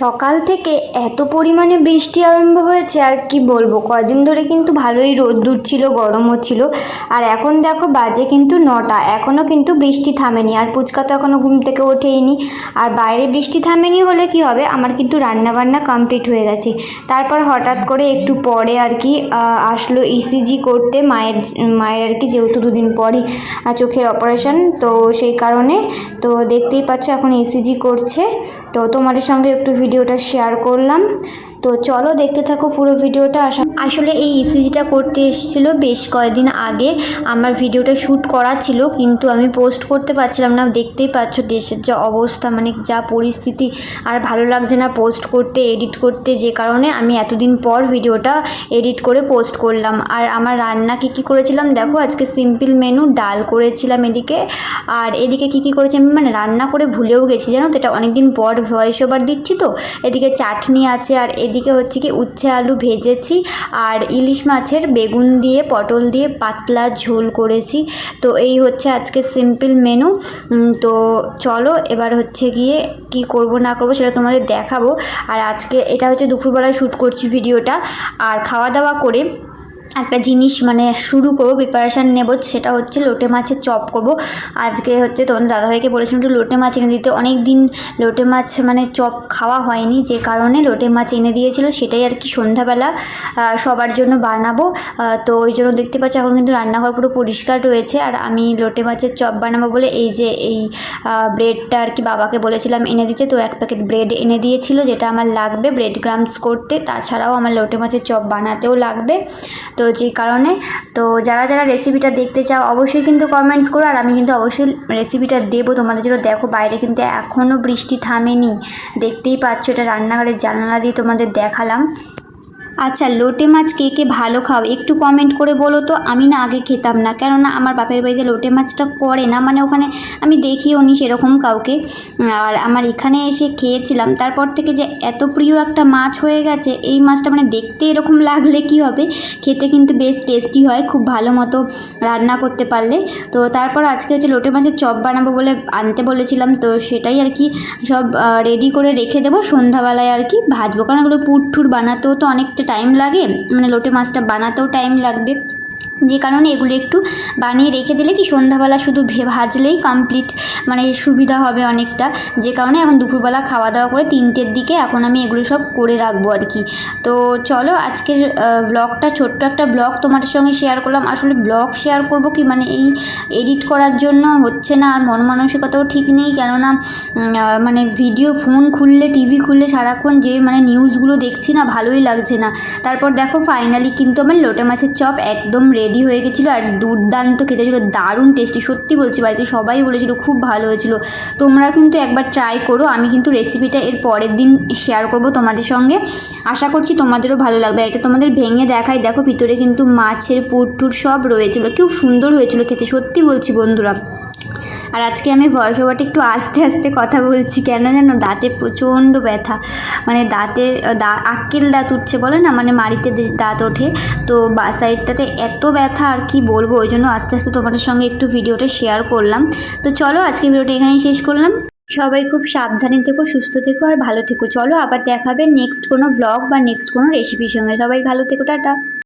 সকাল থেকে এত পরিমাণে বৃষ্টি আরম্ভ হয়েছে, আর কি বলব? কয়দিন ধরে কিন্তু ভালোই রোদ্দুর ছিল, গরমও ছিল। আর এখন দেখো, বাজে কিন্তু নটা। এখনও কিন্তু বৃষ্টি থামেনি। আর পুচকা তো এখনও ঘুম থেকে ওঠেইনি। আর বাইরে বৃষ্টি থামেনি হলে কি হবে? আমার কিন্তু রান্না বান্না কমপ্লিট হয়ে গেছে। তারপর হঠাৎ করে একটু পরে আর কি আসলো ইসিজি করতে। মায়ের মায়ের আর কি, যেহেতু দুদিন পরই চোখের অপারেশন, তো সেই কারণে, তো দেখতেই পাচ্ছ এখন ইসিজি করছে। তো তোমাদের সঙ্গে একটু ভিডিওটা শেয়ার করলাম। তো চলো দেখতে থাকো পুরো ভিডিওটা। আসা আসলে এই ইসিজিটা করতে এসেছিল বেশ কয়েকদিন আগে। আমার ভিডিওটা শ্যুট করা ছিল, কিন্তু আমি পোস্ট করতে পারছিলাম না। দেখতেই পাচ্ছ দেশের যা অবস্থা মানে যা পরিস্থিতি। আর ভালো লাগছে না পোস্ট করতে, এডিট করতে, যে কারণে আমি এতদিন পর ভিডিওটা এডিট করে পোস্ট করলাম। আর আমার রান্না কী কী করেছিলাম দেখো, আজকে সিম্পল মেনু, ডাল করেছিলাম এদিকে। আর এদিকে কী কী করেছি আমি মানে রান্না করে ভুলেও গেছি, জানো? তো এটা অনেকদিন পর ভয়েস ওভার দিচ্ছি তো। এদিকে চাটনি আছে, আর এদিকে হচ্ছে কি উচ্ছে আলু ভেজেছি আর ইলিশ মাছের বেগুন দিয়ে, পটল দিয়ে পাতলা ঝোল করেছি। তো এই হচ্ছে আজকে সিম্পল মেনু তো চলো এবার হচ্ছে গিয়ে কি করব না করব সেটা তোমাদের দেখাবো। আর আজকে এটা হচ্ছে দুপুরবেলায় শ্যুট করছি ভিডিওটা আর খাওয়া দাওয়া করে একটা জিনিস মানে শুরু করব প্রিপারেশান নেব, সেটা হচ্ছে লোটে মাছের চপ করব। আজকে হচ্ছে তোমাদের দাদাভাইকে বলেছিলাম একটু লোটে মাছ এনে দিতে। অনেক দিন লোটে মাছ মানে চপ খাওয়া হয়নি, যে কারণে লোটে মাছ এনে দিয়েছিল, সেটাই আর কি সন্ধ্যাবেলা সবার জন্য বানাবো। তো ওই জন্য দেখতে পাচ্ছি এখন কিন্তু রান্নাঘর পুরো পরিষ্কার রয়েছে। আর আমি লোটে মাছের চপ বানাবো বলে এই যে এই ব্রেডটা আর কি বাবাকে বলেছিলাম এনে দিতে। তো এক প্যাকেট ব্রেড এনে দিয়েছিল, যেটা আমার লাগবে ব্রেড গ্রামস করতে। তাছাড়াও আমার লোটে মাছের চপ বানাতেও লাগবে। তো যে কারণে। তো যারা যারা রেসিপিটা দেখতে চাও, অবশ্যই কিন্তু কমেন্টস করো। আর আমি কিন্তু অবশ্যই রেসিপিটা দেবো তোমাদের জন্য। দেখো, বাইরে কিন্তু এখনও বৃষ্টি থামেনি। দেখতেই পাচ্ছ, এটা রান্নাঘরের জানালা দিয়ে তোমাদের দেখালাম। আচ্ছা লোটে মাছ কে কে ভালো খাও? একটু কমেন্ট করে বলো তো। আমি না আগে খেতাম না, কেননা আমার বাপের বাড়িতে লোটে মাছটা করে না মানে ওখানে আমি দেখিও নি সেরকম কাউকে। আর আমার এখানে এসে খেয়েছিলাম, তারপর থেকে যে এত প্রিয় একটা মাছ হয়ে গেছে, এই মাছটা মানে দেখতে এরকম লাগলে কি হবে? খেতে কিন্তু বেশ টেস্টি হয়, খুব ভালো মতো রান্না করতে পারলে। তো তারপর আজকে হচ্ছে লোটে মাছের চপ বানাবো বলে আনতে বলেছিলাম, তো সেটাই আর কি সব রেডি করে রেখে দেবো। সন্ধ্যাবেলায় আর কি ভাজবো, কারণ ওগুলো পুর ঠুর বানাতেও তো অনেকটা টাইম লাগে। মানে লোটে মাছটা বানাতেও টাইম লাগবে। যে কারণে এগুলো একটু বানিয়ে রেখে দিলে কি সন্ধ্যাবেলা শুধু ভাজলেই কমপ্লিট মানে সুবিধা হবে অনেকটা। যে কারণে এখন দুপুরবেলা খাওয়া দাওয়া করে তিনটের দিকে এখন আমি এগুলো সব করে রাখব আর কি। তো চলো আজকের ব্লগটা ছোট্ট একটা ব্লগ তোমাদের সঙ্গে শেয়ার করলাম। আসলে ব্লগ শেয়ার করব কি মানে এই এডিট করার জন্য হচ্ছে না, আর মন মানসিকতাও ঠিক নেই। কেননা মানে ভিডিও ফোন খুললে টিভি খুললে সারাক্ষণ যে মানে নিউজগুলো দেখছি না, ভালোই লাগছে না। তারপর দেখো ফাইনালি কিন্তু আমার লোটে মাছের চপ একদম রেডি হয়ে গেছিল আর দুর্দান্ত খেতে ছিল দারুণ টেস্টি সত্যি বলছি বাড়িতে সবাই বলেছিল খুব ভালো হয়েছিল। তোমরা কিন্তু একবার ট্রাই করো, আমি কিন্তু রেসিপিটা এর পরের দিন শেয়ার করব তোমাদের সঙ্গে। আশা করছি তোমাদেরও ভালো লাগবে। এটা তোমাদের ভেঙে দেখাই দেখো ভিতরে কিন্তু মাছের পুর টুর সব রয়েছিল, খুব সুন্দর হয়েছিল খেতে, সত্যি বলছি বন্ধুরা। আর আজকে আমি ভয়েস ওভারটা একটু আস্তে আস্তে কথা বলছি। কেন জানো? দাঁতে প্রচণ্ড ব্যথা। মানে দাঁতের দা, আক্কেল দাঁত উঠছে বলে না? মানে মাড়িতে দাঁত ওঠে। তো বা, সাইডটাতে এত ব্যথা আর কি বলব? ওই জন্য আস্তে আস্তে তোমাদের সঙ্গে একটু ভিডিওটা শেয়ার করলাম। তো চলো, আজকে ভিডিওটা এখানেই শেষ করলাম। সবাই খুব সাবধানে থেকো, সুস্থ থেকো আর ভালো থেকো। চলো, আবার দেখাবে নেক্সট কোনো ভ্লগ বা নেক্সট কোনো রেসিপির সঙ্গে। সবাই ভালো থেকো, টাটা।